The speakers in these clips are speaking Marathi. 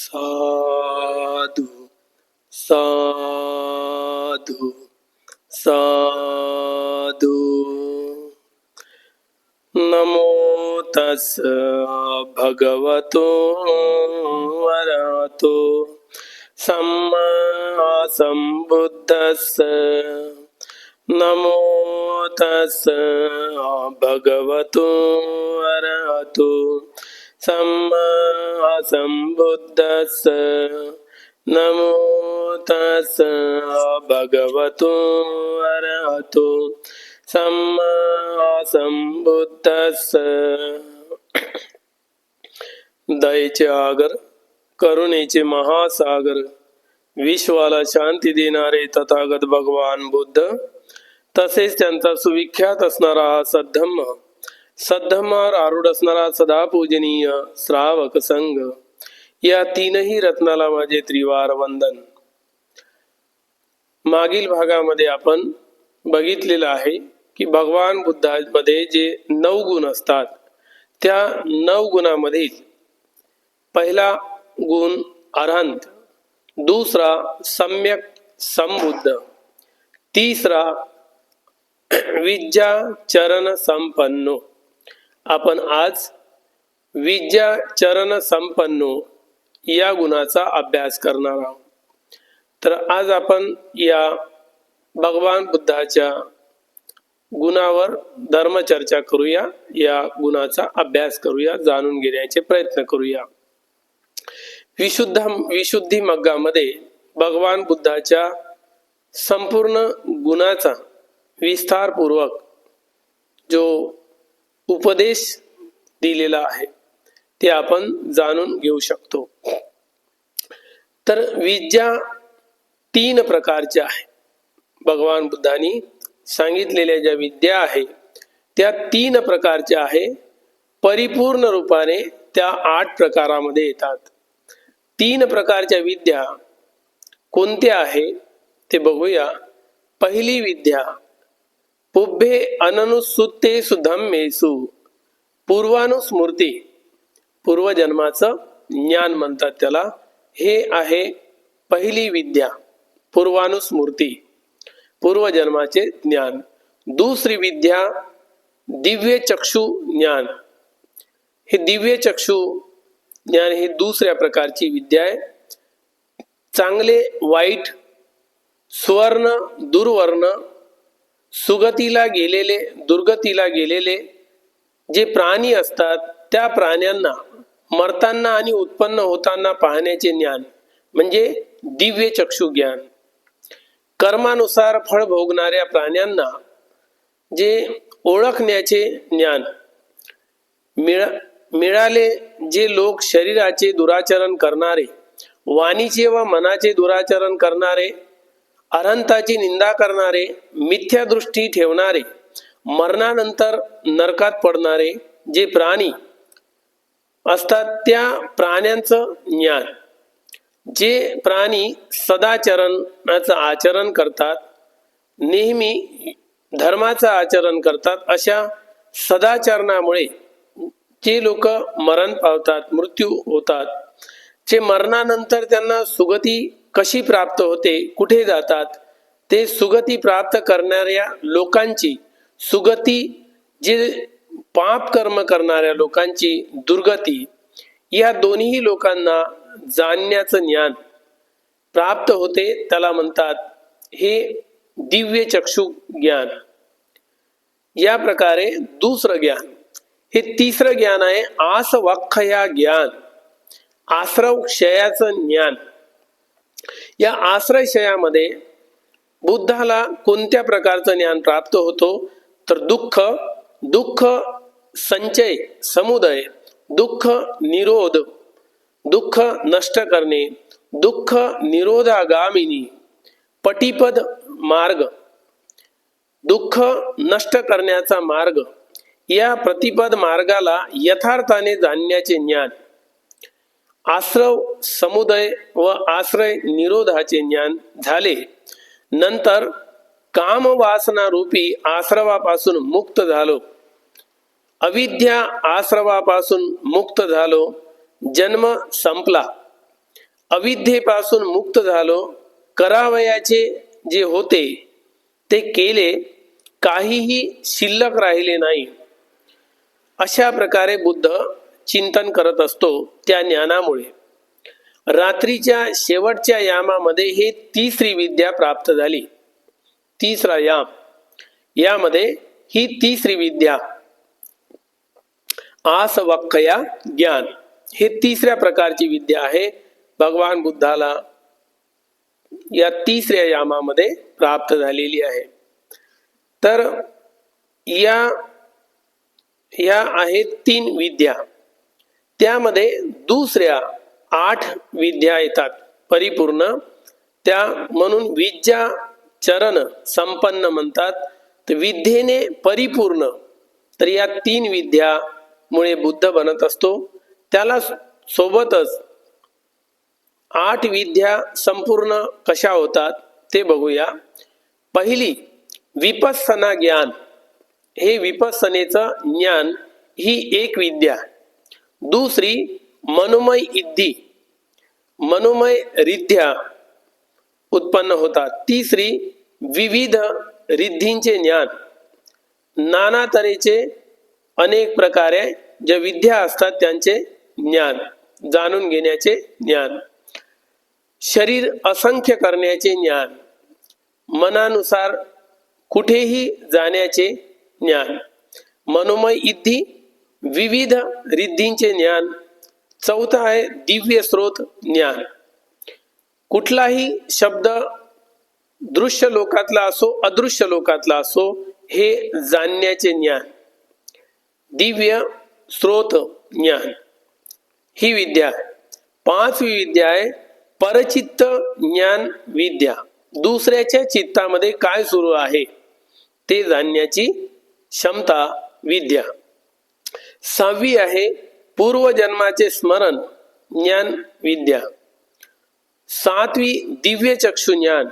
සාදු සාදු සාදු නමෝ තස් භගවතු වරතු සම්මා සම්බුද්දස්ස නමෝ තස් භගවතු වරතු सम्मा सम्बुद्धस्य नमो तस् भगवतो अरहतो। सम्मा संबुद्धस्य दयेचे आगर करुणेचे महासागर विश्वाला शांती देणारे तथागत भगवान बुद्ध तसेच त्यांचा सुविख्यात असणारा हा सद्धम्म सद्धमार आरूढ असणारा सदा पूजनीय श्रावक संघ. या तीनही रत्नाला माझे त्रिवार वंदन. मागील भागामध्ये आपण बघितलेलं आहे की भगवान बुद्धामध्ये जे नऊ गुण असतात त्या नऊ गुणामधील पहिला गुण अरहंत दुसरा सम्यक संबुद्ध तिसरा विद्या चरण संपन्नो आपण आज विद्या चरण संपन्नो या गुणाचा अभ्यास करणार आहोत. तर आज आपण या भगवान बुद्धाच्या गुणावर धर्मचर्चा करूया या गुणाचा अभ्यास करूया जाणून घेण्याचे प्रयत्न करूया. विशुद्ध विशुद्धी मग्गामध्ये भगवान बुद्धाच्या संपूर्ण गुणाचा विस्तारपूर्वक जो उपदेश दिलेला आहे. ते आपण जाणून घेऊ शकतो. तर विद्या तीन प्रकारच्या आहे. भगवान बुद्धांनी सांगितलेल्या ज्या विद्या आहे त्या तीन प्रकारच्या आहे. परिपूर्ण रूपाने त्या आठ प्रकारामध्ये येतात. तीन प्रकारच्या विद्या कोणत्या आहे ते बघूया. पहिली विद्या पुभे अननुसुते सुधम्मेसु पूर्वानुस्मृती। पूर्वजन्माचं ज्ञान म्हणतात त्याला. हे आहे पहिली विद्या पूर्वानुस्मृती. पूर्वजन्माचे ज्ञान. दुसरी विद्या दिव्य चक्षु ज्ञान. हे दिव्य चक्षु ज्ञान ही दुसऱ्या प्रकारची विद्या आहे. चांगले वाईट सुवर्ण दुर्वर्ण सुगतीला गेलेले दुर्गतीला गेलेले जे प्राणी असतात त्या प्राण्यांना मरताना आणि उत्पन्न होताना पाहण्याचे ज्ञान म्हणजे दिव्य चक्षु ज्ञान. कर्मानुसार फळ भोगणाऱ्या प्राण्यांना जे ओळखण्याचे ज्ञान. मिळा मिळाले जे लोक शरीराचे दुराचरण करणारे वाणीचे व मनाचे दुराचरण करणारे अनंताची निंदा करणारे मिथ्या दृष्टी ठेवणारे मरणानंतर नरकात पडणारे जे प्राणी असतात त्या प्राण्यांचं ज्ञान. जे प्राणी सदाचरणाचं आचरण करतात नेहमी धर्माचं आचरण करतात अशा सदाचरणामुळे जे लोक मरण पावतात मृत्यू होतात जे मरणानंतर त्यांना सुगती कशी प्राप्त होते कुठे जातात ते सुगती प्राप्त करणाऱ्या लोकांची सुगती जे पाप कर्म करणाऱ्या लोकांची दुर्गती या दोन्ही लोकांना जाणण्याचं ज्ञान प्राप्त होते त्याला म्हणतात हे दिव्य चक्षु ज्ञान. या प्रकारे दुसरं ज्ञान हे तिसरं ज्ञान आहे आस या ज्ञान आश्रव क्षयाचं ज्ञान. या आश्रयशयामध्ये बुद्धाला कोणत्या प्रकारचं ज्ञान प्राप्त होतो? तर दुःख दुःख संचय समुदय दुःख निरोध दुःख नष्ट करणे दुःख निरोधागामिनी पटिपद मार्ग दुःख नष्ट करण्याचा मार्ग या प्रतिपद मार्गाला यथार्थाने जाणण्याचे ज्ञान आश्रव समुदय व आश्रय निरोधाचे ज्ञान झाले. नंतर काम वासना रूपी आश्रवापासून मुक्त झालो. अविद्या आश्रवापासून मुक्त झालो. जन्म संपला. अविद्येपासून मुक्त झालो. करावयाचे जे होते ते केले. काहीही शिल्लक राहिले नाही. अशा प्रकारे बुद्ध चिंतन करत असतो त्या ज्ञानामुळे. रात्रीच्या शेवटच्या यामामध्ये हे तिसरी विद्या प्राप्त झाली. तिसरा याम. यामध्ये ही तिसरी विद्या. आसवक्कया ज्ञान. हे तिसऱ्या प्रकारची विद्या आहे. भगवान बुद्धाला या तिसऱ्या यामामध्ये प्राप्त झालेली आहे. तर या या आहेत तीन विद्या. त्यामध्ये दुसऱ्या आठ विद्या येतात. परिपूर्ण. त्या म्हणून विद्या चरण संपन्न म्हणतात. तर विद्येने परिपूर्ण. तर या तीन विद्यामुळे बुद्ध बनत असतो. त्याला सोबतच आठ विद्या संपूर्ण कशा होतात ते बघूया. पहिली विपसना ज्ञान. हे विपसनेचं ज्ञान ही एक विद्या. दुसरी मनोमय इद्धी मनोमय रिद्ध्या उत्पन्न होतात. तिसरी विविध रिद्धींचे ज्ञान. नाना तऱ्हेचे अनेक प्रकारे ज्या विद्या असतात त्यांचे ज्ञान जाणून घेण्याचे ज्ञान. शरीर असंख्य करण्याचे ज्ञान. मनानुसार कुठेही जाण्याचे ज्ञान. मनोमय इद्धी विविध रिद्धींचे ज्ञान. चौथा आहे दिव्य स्रोत ज्ञान. कुठलाही शब्द दृश्य लोकातला असो अदृश्य लोकातला असो हे जाणण्याचे ज्ञान. दिव्य स्रोत ज्ञान. ही विद्या पाचवी विद्या आहे परचित्त ज्ञान विद्या. दुसऱ्याच्या चित्तामध्ये काय सुरू आहे? ते जाणण्याची क्षमता विद्या. सहावी आहे पूर्वजन्माचे स्मरण ज्ञान विद्या. सातवी दिव्य चक्षु ज्ञान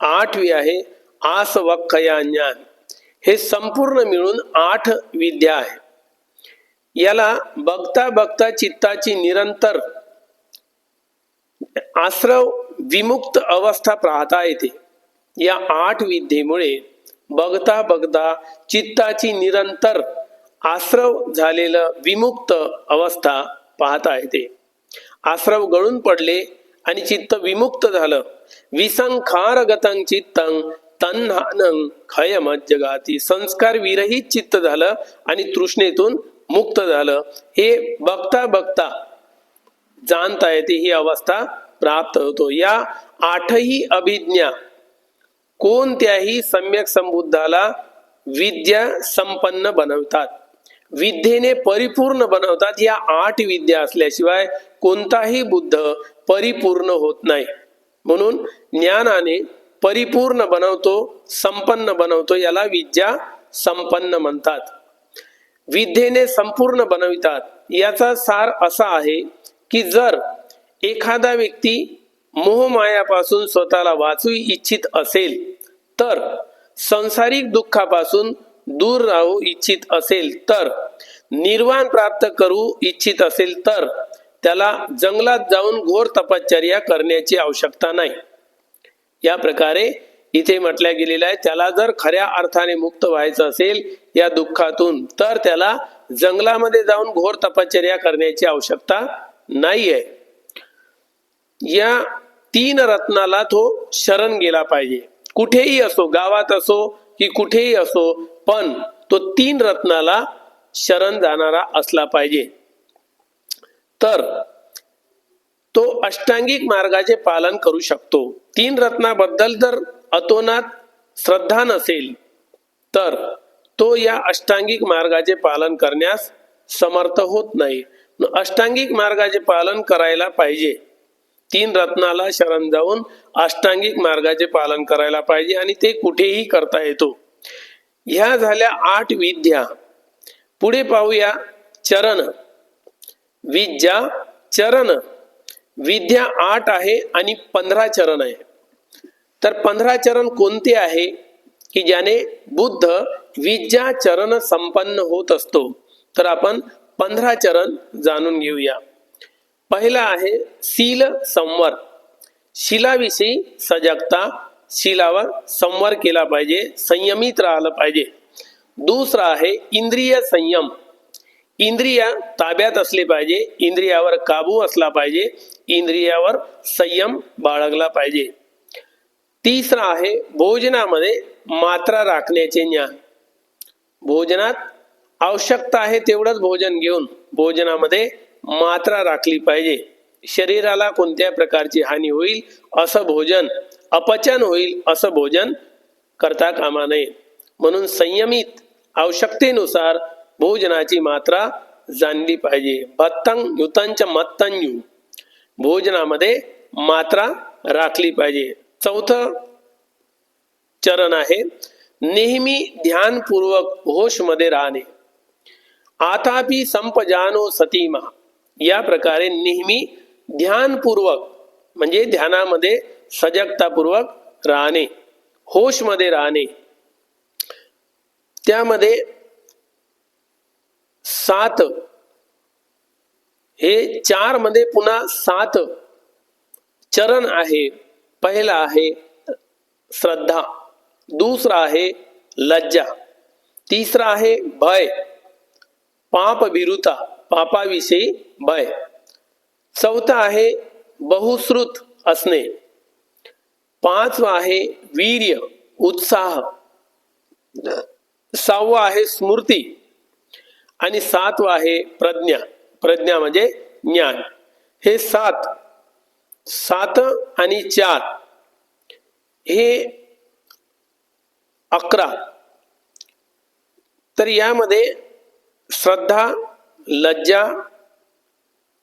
आठवी आहे आसवक्खया ज्ञान. हे संपूर्ण मिळून आठ विद्या आहे. याला बघता बघता चित्ताची निरंतर आश्रव विमुक्त अवस्था पाहता येते. या आठ विद्येमुळे बघता बघता चित्ताची निरंतर आश्रव झालेलं विमुक्त अवस्था पाहता येते. आश्रव गळून पडले आणि चित्त विमुक्त झालं. विसंखार गतं चित्तं तन्हानं खयम जगाती संस्कार विरहित चित्त झालं आणि तृष्णेतून मुक्त झालं. हे बघता बघता जाणता येते ही अवस्था प्राप्त होतो. या आठही अभिज्ञा कोणत्याही सम्यक संबुद्धाला विद्या संपन्न बनवतात. विद्येने परिपूर्ण बनवतात. या आठ विद्या असल्याशिवाय कोणताही बुद्ध परिपूर्ण होत नाही. म्हणून ज्ञानाने परिपूर्ण बनवतो संपन्न बनवतो याला विद्या संपन्न म्हणतात. विद्येने संपूर्ण बनवितात. याचा सार असा आहे की जर एखादा व्यक्ती मोहमायापासून स्वतःला वाचू इच्छित असेल तर संसारिक दुःखापासून दूर राहू इच्छित असेल तर निर्वाण प्राप्त करू इच्छित असेल तर त्याला जंगलात जाऊन घोर तपश्चर्या करण्याची आवश्यकता नाही. या प्रकारे इथे म्हटल्या गेलेलं आहे त्याला जर खऱ्या अर्थाने मुक्त व्हायचं असेल या दुःखातून तर त्याला जंगलामध्ये जाऊन घोर तपश्चर्या करण्याची आवश्यकता नाहीये. या तीन रत्नाला तो शरण गेला पाहिजे. कुठेही असो गावात असो की कुठेही असो पण तो तीन रत्नाला शरण जाणारा असला पाहिजे. तर तो अष्टांगिक मार्गाचे पालन करू शकतो. तीन रत्नाबद्दल जर अतोनात श्रद्धा नसेल तर तो या अष्टांगिक मार्गाचे पालन करण्यास समर्थ होत नाही. अष्टांगिक मार्गाचे पालन करायला पाहिजे. तीन रत्नाला शरण जाऊन अष्टांगिक मार्गाचे पालन करायला पाहिजे आणि ते कुठेही करता येतो. ह्या झाल्या आठ विद्या. पुढे पाहूया चरण. विद्या चरण. विद्या आठ आहे आणि पंधरा चरण आहे. तर पंधरा चरण कोणते आहे? की ज्याने बुद्ध विद्या चरण संपन्न होत असतो. तर आपण पंधरा चरण जाणून घेऊया. पहिला आहे शील संवर. शिलाविषयी सजगता शिलावर संवर केला पाहिजे संयमित राहिलं पाहिजे. दुसरा आहे इंद्रिय संयम. इंद्रिया ताब्यात असले पाहिजे इंद्रियावर काबू असला पाहिजे इंद्रियावर संयम बाळगला पाहिजे. तिसरा आहे भोजनामध्ये मात्रा राखण्याचे ज्ञान. भोजनात आवश्यकता आहे तेवढंच भोजन घेऊन भोजनामध्ये मात्रा राखली पाहिजे. शरीराला कोणत्या प्रकारची हानी होईल असं भोजन अपचन होईल असं भोजन करता कामा नये. म्हणून संयमित आवश्यकतेनुसार भोजनाची मात्रा जाणली पाहिजे. भत्तंग युतंच मत्तंयू भोजनामध्ये मात्रा राखली पाहिजे. चौथं चरण आहे नेहमी ध्यानपूर्वक होशमध्ये राहणे. आतापि संपजानो सतीमा या प्रकारे नेहमी ध्यानपूर्वक म्हणजे ध्यानामध्ये सजगतापूर्वक राहणे होशमध्ये राहणे. त्यामध्ये सात हे चारमध्ये पुन्हा सात चरण आहे पहिला आहे श्रद्धा दुसरा आहे लज्जा तिसरा आहे भय पाप विरुता पापाविषयी भय. चौथा आहे बहुश्रुत असणे. पाचवा आहे वीर्य उत्साह. सहावा आहे स्मृती. आणि सातवा आहे प्रज्ञा. प्रज्ञा म्हणजे ज्ञान. हे सात. सात आणि चार. हे अकरा. तर यामध्ये श्रद्धा लज्जा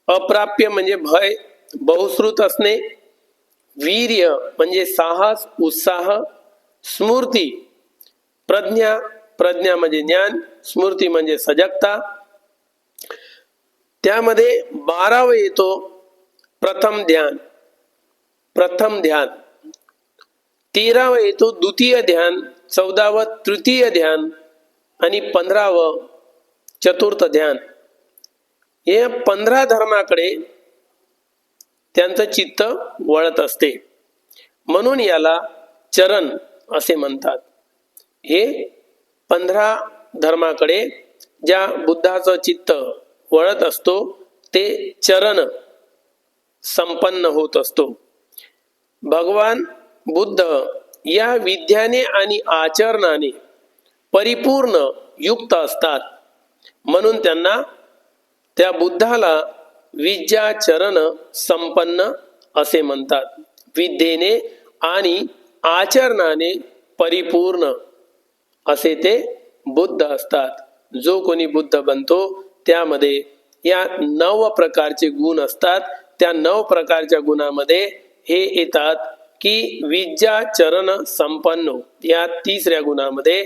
अप्राप्य म्हणजे भय बहुश्रुत असणे वीर्य म्हणजे साहस उत्साह स्मृती. प्रज्ञा प्रज्ञा म्हणजे ज्ञान स्मृती म्हणजे सजगता. त्यामध्ये बारावं येतो प्रथम ध्यान. प्रथम ध्यान. तेरावं येतो द्वितीय ध्यान चौदावं तृतीय ध्यान आणि पंधरावं चतुर्थ ध्यान. हे पंधरा धर्माकडे त्यांचं चित्त वळत असते. म्हणून याला चरण असे म्हणतात. हे पंधरा धर्माकडे ज्या बुद्धाचं चित्त वळत असतो ते चरण संपन्न होत असतो. भगवान बुद्ध या विद्याने आणि आचरणाने परिपूर्ण युक्त असतात. म्हणून त्यांना त्या बुद्धाला विद्याचरण संपन्न असे म्हणतात. विद्येने आणि आचरणाने परिपूर्ण असे ते बुद्ध असतात. जो कोणी बुद्ध बनतो त्यामध्ये या नव प्रकारचे गुण असतात. त्या नव प्रकारच्या गुणामध्ये हे येतात की विद्याचरण संपन्न. या तिसऱ्या गुणामध्ये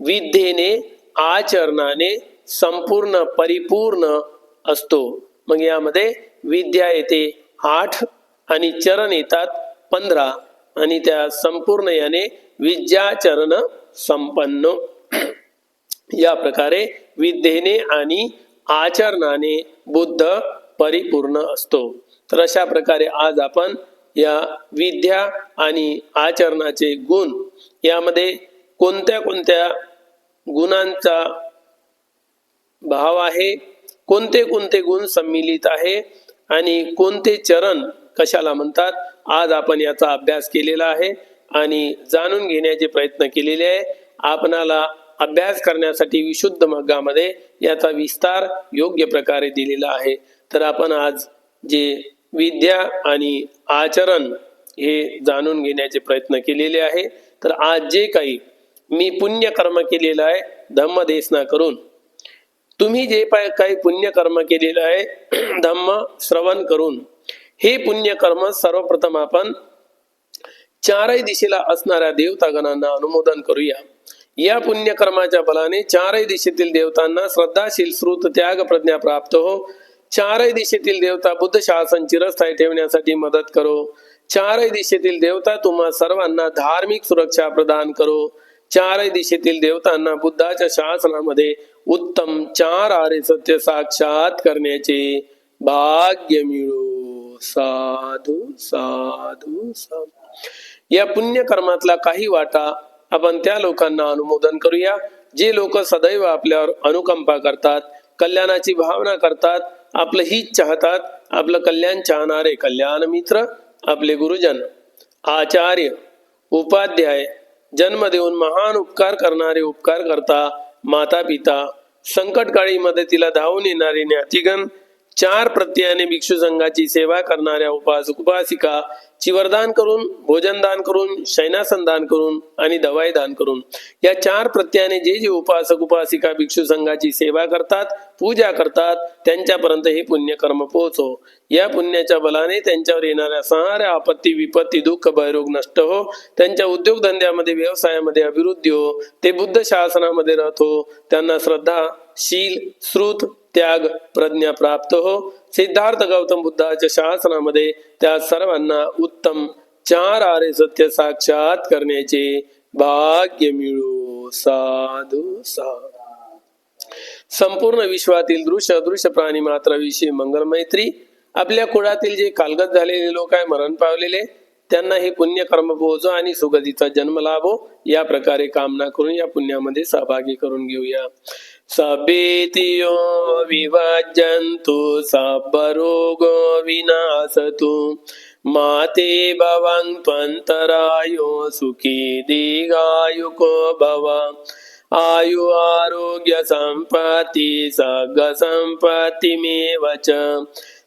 विद्येने आचरणाने संपूर्ण परिपूर्ण असतो. मग यामध्ये विद्या येते आठ आणि चरण येतात पंधरा. आणि त्या संपूर्ण याने विद्याचरण संपन्न. या प्रकारे विद्येने आणि आचरणाने बुद्ध परिपूर्ण असतो. तर अशा प्रकारे आज आपण या विद्या आणि आचरणाचे गुण यामध्ये कोणत्या कोणत्या गुणांचा भाव आहे? कोणते कोणते गुण सम्मिलित आहे आणि कोणते चरण कशाला म्हणतात? आज आपण याचा अभ्यास केलेला आहे आणि जाणून घेण्याचे प्रयत्न केलेले आहे. आपणाला अभ्यास करण्यासाठी विशुद्ध मग्गामध्ये याचा विस्तार योग्य प्रकारे दिलेला आहे. तर आपण आज जे विद्या आणि आचरण हे जाणून घेण्याचे प्रयत्न केलेले आहे. तर आज जे काही मी पुण्य कर्म केलेलं आहे धम्मदेशना करून तुम्ही जे पाय काही पुण्यकर्म केलेलं आहे धम्म श्रवण करून हे पुण्यकर्म सर्वप्रथम आपण चारही दिशेला असणाऱ्या देवतागणांना अनुमोदन करूया. या पुण्यकर्माच्या बलाने चारही दिशेतील देवतांना श्रद्धाशील श्रुत त्याग प्रज्ञा प्राप्त हो. चारही दिशेतील देवता बुद्ध शासन चिरस्थायी ठेवण्यासाठी मदत करो. चारही दिशेतील देवता तुम्हा सर्वांना धार्मिक सुरक्षा प्रदान करो. चारही दिशेतील देवतांना बुद्धाच्या शासनामध्ये उत्तम चार आरे सत्य साक्षात करण्याचे भाग्य मिळो. साधू साधू साधू. या पुण्य कर्मातला काही वाटा आपण त्या लोकांना अनुमोदन करूया. जे लोक सदैव आपल्यावर अनुकंपा करतात कल्याणाची भावना करतात आपलं हित चाहतात आपलं कल्याण चाहणारे कल्याण मित्र आपले गुरुजन. आचार्य उपाध्याय जन्म देऊन महान उपकार करणारे उपकार करता माता पिता संकटकाळी मदतीला धावून येणारी ज्ञातिगण चार प्रत्ययाने भिक्षू संघाची सेवा करणाऱ्या उपासक उपासिका चिवरदान करून भोजन दान करून शयनासन दान करून आणि दवाई दान करून. या चार प्रत्ययाने जे जे उपासक उपासिका भिक्षू संघाची सेवा करतात पूजा करतात त्यांच्यापर्यंत हे पुण्यकर्म पोहोचो. या पुण्याच्या बलाने त्यांच्यावर येणाऱ्या साऱ्या आपत्ती विपत्ती दुःख भयरोग नष्ट हो. त्यांच्या उद्योगधंद्यामध्ये व्यवसायामध्ये अभिवृद्धी हो. ते बुद्ध शासनामध्ये राहतो. त्यांना श्रद्धा शील श्रुत त्याग प्रज्ञा प्राप्त हो. सिद्धार्थ गौतम बुद्धाच्या शासनामध्ये त्या सर्वांना उत्तम चार आरे सत्य साक्षात करण्याचे भाग्य मिळो. साधू सा संपूर्ण विश्वातील दृश्य अदृश्य प्राणी मात्राविषयी मंगल मैत्री. आपल्या कुळातील जे कालगत झालेले लोक आहे मरण पावलेले त्यांना हे पुण्य कर्म पोहोचो आणि सुगतीचा जन्म लाभो. या प्रकारे कामना करून या पुण्यामध्ये सहभागी करून घेऊया. सभेतियो विभजन्तु सपरोगो विनाशतु। माते भवन् त्वन्तरायो सुखी दीर्घायुको भव। आयु आरोग्यसम्पत्ति सर्घसम्पत्तिमेव च।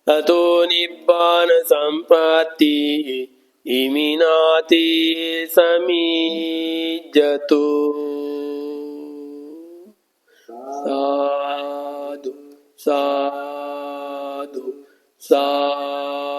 ततो निबाणसम्पत्तिनाति समीजतु। साधु साधु साधु